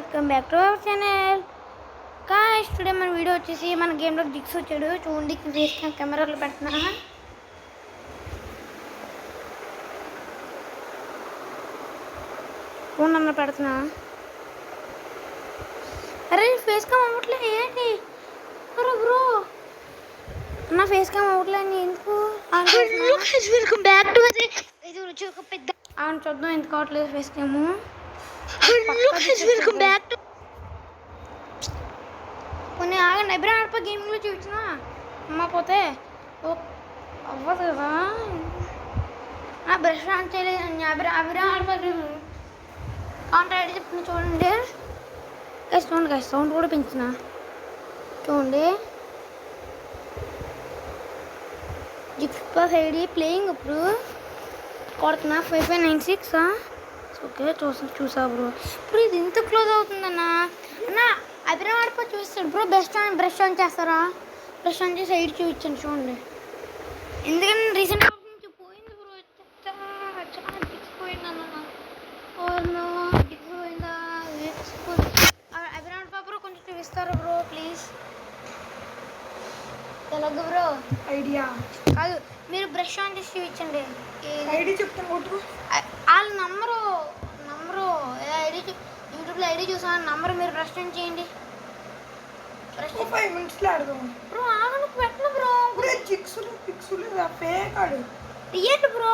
Welcome back to our channel Kash today మన video వచ్చేసి మన గేమ్లో జిక్స్ వచ్చాడు. చూడండి క్యామ్ కెమెరాలో పెడుతున్నా. ఫోన్ నెంబర్ పెడుతున్నా. అరే ఫేస్ క్యామ్ అవ్వట్లే ఏంటి? అరే బ్రో నా ఫేస్ క్యామ్ అవ్వట్లే ఎందుకు? వెల్కమ్ బ్యాక్ టు ఇది వచ్చి ఒక పెద్ద ఆన్ చూద్దాం ఎందుకు అవట్లేదు face cam welcome back to కొన్ని ఆగండి. ఎబ్రా ఆడప గేమింగ్లో చూపించిన? అమ్మ పోతే అవ్వదు కదా. ఆ బ్రష్ ఆన్ చేయలేదు. అభిరా అభిరా ఆడప కాంట్రా ఐడి చెప్తున్నా చూడండి. గైస్ చూడండి గైస్ సౌండ్ కూడా పెంచిన. చూడండి. జిక్స్ ప్లస్ ప్లేయింగ్ ఇప్పుడు. కొడుతున్నా. Five five nine six okay చూసా చూసా బ్రో ఇప్పుడు ఇది ఇంత క్లోజ్ అవుతుందన్నా. అన్న అభిరామ్ ఆడిపో చూస్తాడు. Bro best on brush on చేస్తారా? బ్రష్ ఆన్ చేసి సైడ్ చూపించండి చూడండి. ఎందుకంటే రీసెంట్ నుంచి పోయింది బ్రో చాలా చాలా దిగిపోయింది అన్న. ఓర్నో దిగిపోయిందా అభిరామ్ ఆడిపో బ్రో కొంచెం చూపిస్తారా bro please Telugu bro? Idea. కాదు మీరు బ్రష్ ఆన్ చేసి చూపించండి. ఐడి చెప్తాను కొట్టు వాళ్ళ నంబరు నంబరు ఐడి యూట్యూబ్లో ఐడి చూసాను నంబర్ మీరు బ్రష్ ఆన్ చేయండి. ఫైవ్ మినిట్స్లో ఆడదాం బ్రో ఆగను పెట్టను బ్రో. ఇప్పుడే చిక్సులు పిక్సులు ఫేక్ ఆడు. ఏంటి bro.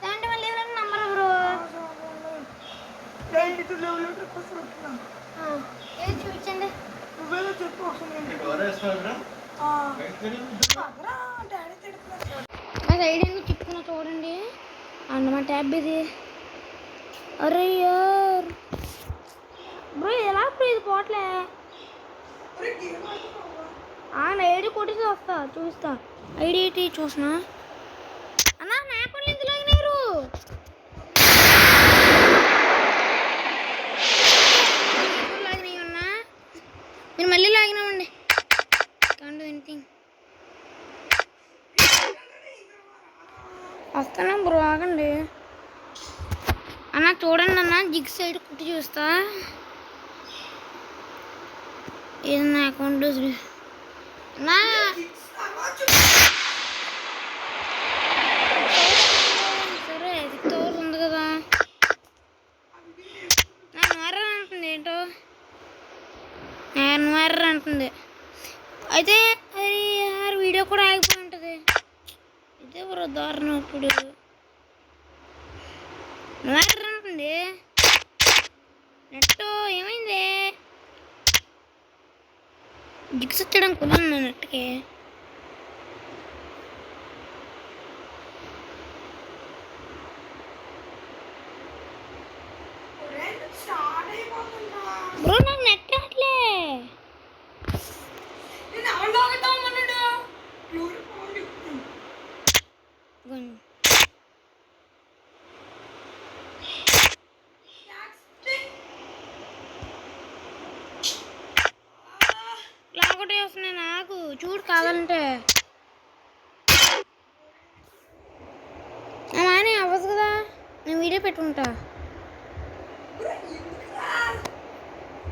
Seventy one level number bro. Ninety two level కోసం చూపించండి? నువ్వేదో చెప్పు ఒకసారి ఐడియాని చెప్తున్నా చూడండి. అండ్ మా ట్యాబ్ ఇది. అరే యార్. బ్రో ఎలా బ్రో ఇది పోట్లే? ఐడి కొట్టేసి వస్తా చూస్తా. ఐడి ఏంటి చూసిన? అన్నా నా ఎందుకు లాగినారు? అన్నా. మీరు మళ్ళీ వస్తాను బ్రో ఆగండి. అన్న చూడండి అన్న జిగ్ సైడ్ కుట్టి చూస్తా. ఇది నా అకౌంట్ నా సరే సిక్స్ ఉంది కదా. నా నువ్వెర్ర అంటుంది ఏంటో? మర్ర అంటుంది. అయితే అది యార్ వీడియో కూడా ఆగిపోయి ఉంటుంది ఇదే బ్రో దారుణం ఇప్పుడు నువ్వెర్ర నెట్ ఏమైంది? జిగ్స్ వచ్చడం కుదరదు నెట్కి అంటే? మానే అవ్వదు కదా. నేను వీడియో పెట్టుకుంటా.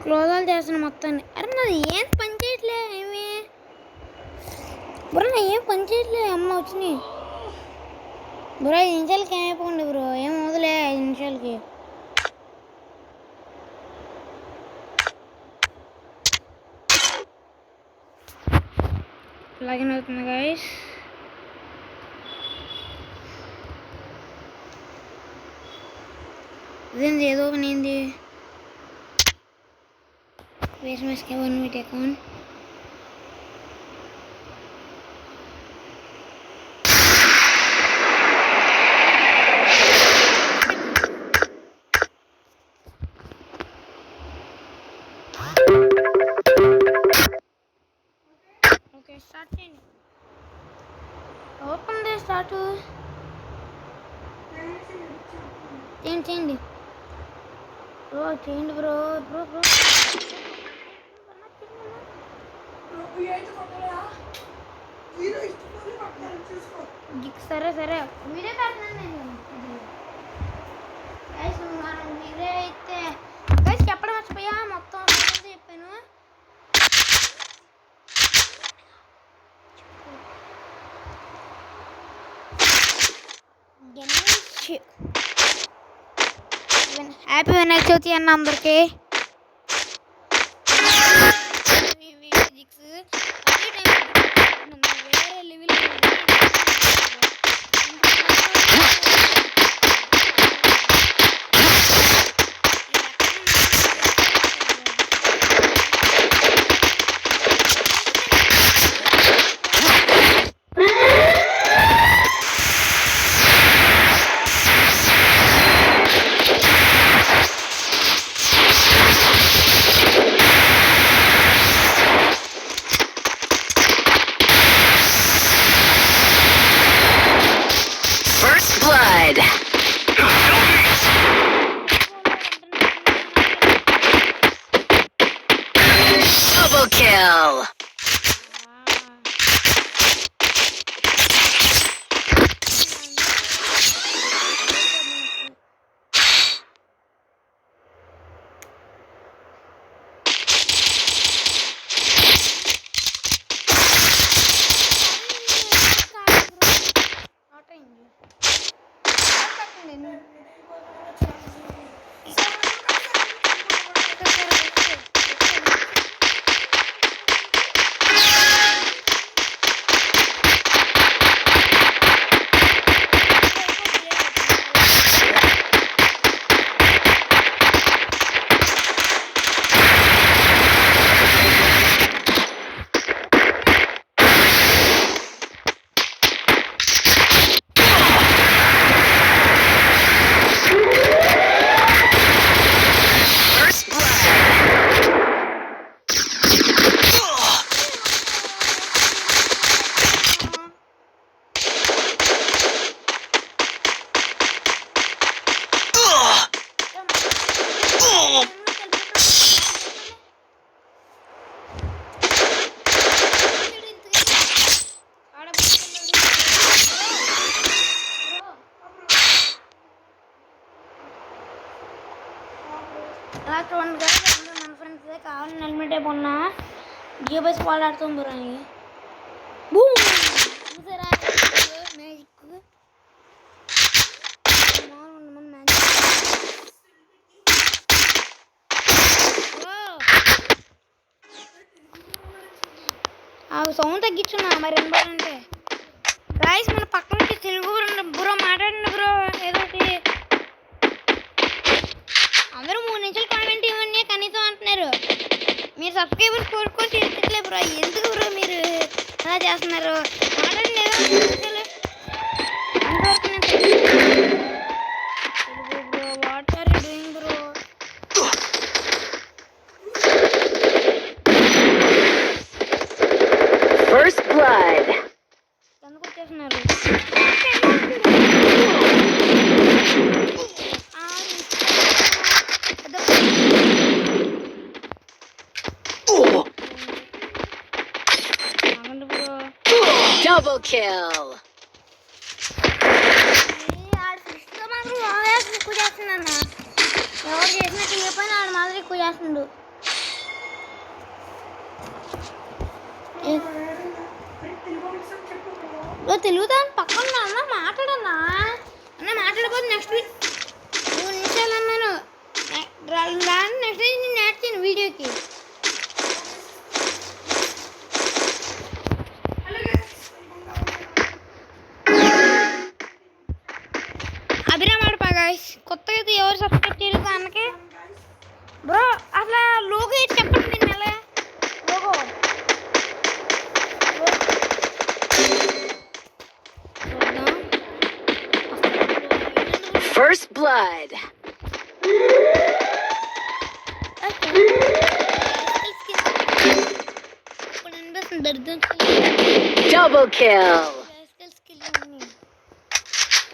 క్లోజాలు చేస్తున్నా మొత్తాన్ని. అరే నాది ఏం పని చేయట్లే ఏమి? బ్రో నా ఏం పని చేయట్లే? అమ్మ వచ్చినాయి బ్రో ఐదు నిమిషాలకి లాగిన్ అవుతుంది గాయస్ ఇదేంది ఏదో ఓపెన్ అయింది వేస్ మెస్కే వన్ మీట్ అకౌంట్ ఓకే స్టార్ట్ చేయండి ఓపెన్ దే స్టార్ట్ చేయండి చేయండి బ్రో చేయండి బ్రో బ్రో బ్రో సరే సరే మీరే పెడుతున్నాను నేను మీరే అయితే హ్యాపీ వినాయక చవితి అన్న అందరికి No. ఫ్రెండ్స్ కావాలని హెల్మెట్ మొన్న జియోబై స్క్వాడ్ ఆడుతాం బ్రో బూమ్! చూసారా? మ్యాజిక్. సౌండ్ తగ్గించున్నా మరి వినబడంటే గాయస్ మన పక్కన తెలుగు బ్రో మాట్లాడండి బ్రో. ఏదో ఒకటి. అందరూ మూడు నిమిషాలు సబ్స్క్రైబర్స్ కోరుకొని తీర్చట్లే బ్రో. ఎందుకు బ్రో మీరు అలా చేస్తున్నారు? ఆడండి ఏదో అంతవరకు నేను Telugu bro what are you doing bro First blood. ఎందుకు వచ్చేస్తున్నారు ఆ, పెద్ద- ఆగండి బ్రో Double kill. ఎక్కువ చేస్తున్నాను ఎవరు చేసినట్టు ఏ పని ఆడు మాదిరి ఎక్కువ చేస్తుండు ఓ తెలుగుదా పక్కన ఉన్నా అన్న మాట్లాడన్నా. అన్న మాట్లాడకపోతే నెక్స్ట్ వీక్ మూడు నిమిషాలు అన్నాను నెక్స్ట్ వీక్ నేను నేర్చాను వీడియోకి. అభిరామ్ ఆడు గాయస్ కొత్తగా అయితే ఎవరు సబ్స్క్రైబ్ చేయలేదు అన్నకి. బ్రో అసలు లోగో చెప్పండి దీని మీద logo. First blood. Double kill.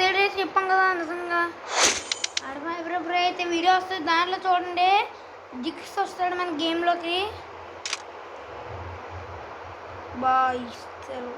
జిక్ చెప్పాం కదా నిజంగా. అడమా ఎప్పుడెప్పుడు అయితే వీడియో వస్తుంది. దాంట్లో చూడండి. జిక్స్ వస్తాడు మన గేమ్లోకి. బాయ్ ఇస్తారు